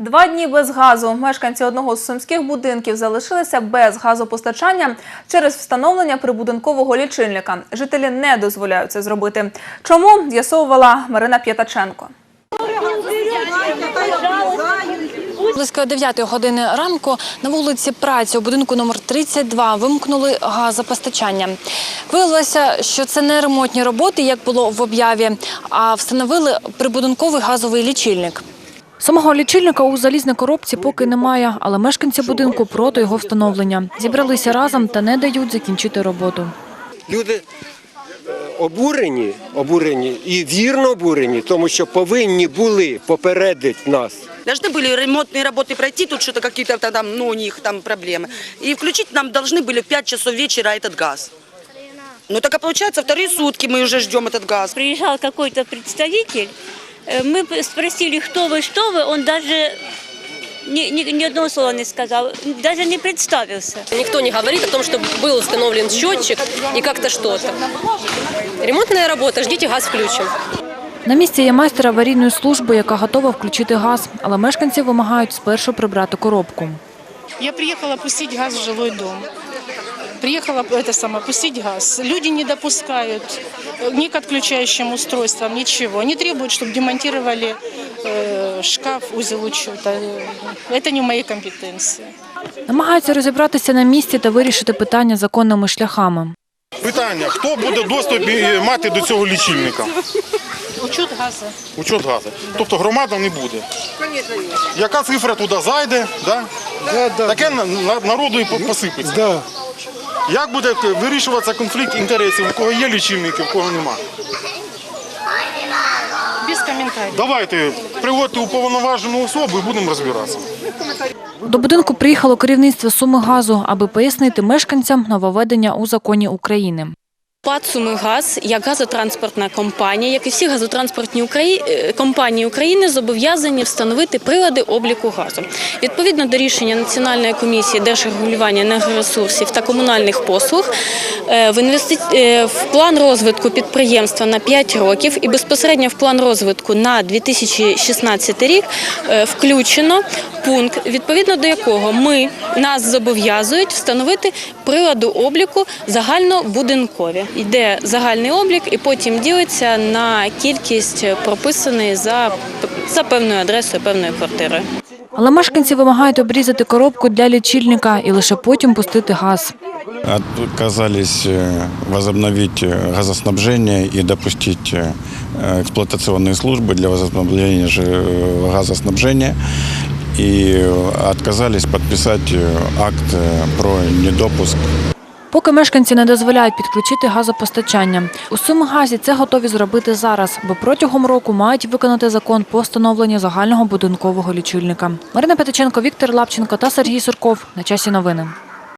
Два дні без газу. Мешканці одного з сумських будинків залишилися без газопостачання через встановлення прибудинкового лічильника. Жителі не дозволяють це зробити. Чому з'ясовувала Марина П'ятаченко. Близько 9 години ранку на вулиці Праці у будинку номер 32 вимкнули газопостачання. Виявилося, що це не ремонтні роботи, як було в об'яві, а встановили прибудинковий газовий лічильник. Самого лічильника у залізній коробці поки немає, але мешканці будинку проти його встановлення. Зібралися разом та не дають закінчити роботу. Люди е, обурені, обурені і вірно обурені, тому що повинні були попередити нас. Должны были ремонтные работы пройти, тут что-то какие-то там, ну, у них там проблемы. И включить нам должны были в 5 часов вечера этот газ. Ну так а получается, вторые сутки мы уже ждем этот газ. приезжал какой-то представитель, э, мы п- спросили, кто вы, что вы, он даже ни, ни, ни одного слова не сказал, даже не представился. Никто не говорит о том, что был установлен счетчик и как-то что-то. Ремонтная работа, ждите, газ включим. На місці є майстер аварійної служби, яка готова включити газ, але мешканці вимагають спершу прибрати коробку. Я приехала пустить газ в жилой дом. Приехала это самое, пустить газ. Люди не допускают э, ни к отключающим устройствам, ничего. Они требуют, чтобы демонтировали э, шкаф, узел учета. Э, Это не в моей компетенции. Намагаються розібратися на місці та вирішити питання законними шляхами. Питання: хто буде доступ е, мати до цього лічильника? Учет газа. Учет газу. Тобто громада не буде. Яка цифра туди зайде, да? таке на- на- народу і по- посипеться. як буде вирішуватися конфлікт інтересів, у кого є лічильники, у кого нема? Без коментарів. Давайте приводьте уповноважену особу і будемо розбиратися. До будинку приїхало керівництво Суми газу, аби пояснити мешканцям нововведення у законі України. ПАД «Сумигаз» як газотранспортна компанія, як і всі газотранспортні е, компанії України, зобов'язані встановити прилади обліку газу. Відповідно до рішення Національної комісії держрегулювання енергоресурсів та комунальних послуг, е, в, інвести... е, в план розвитку підприємства на 5 років і безпосередньо в план розвитку на 2016 рік включено пункт, відповідно до якого ми нас зобов'язують встановити прилади обліку загальнобудинкові Йде загальний облік і потім ділиться на кількість прописаної за, за певною адресою певної квартири. Але мешканці вимагають обрізати коробку для лічильника і лише потім пустити газ. отказались э, возобновить э, газоснабжение и допустить э, эксплуатационные службы для возобновления же, э, газоснабжения и э, отказались подписать э, акт э, про недопуск Поки мешканці не дозволяють підключити газопостачання. У Сумигазі це готові зробити зараз, бо протягом року мають виконати закон по встановленню загального будинкового лічильника. Марина Петиченко, Віктор Лапченко та Сергій Сурков. На часі новини.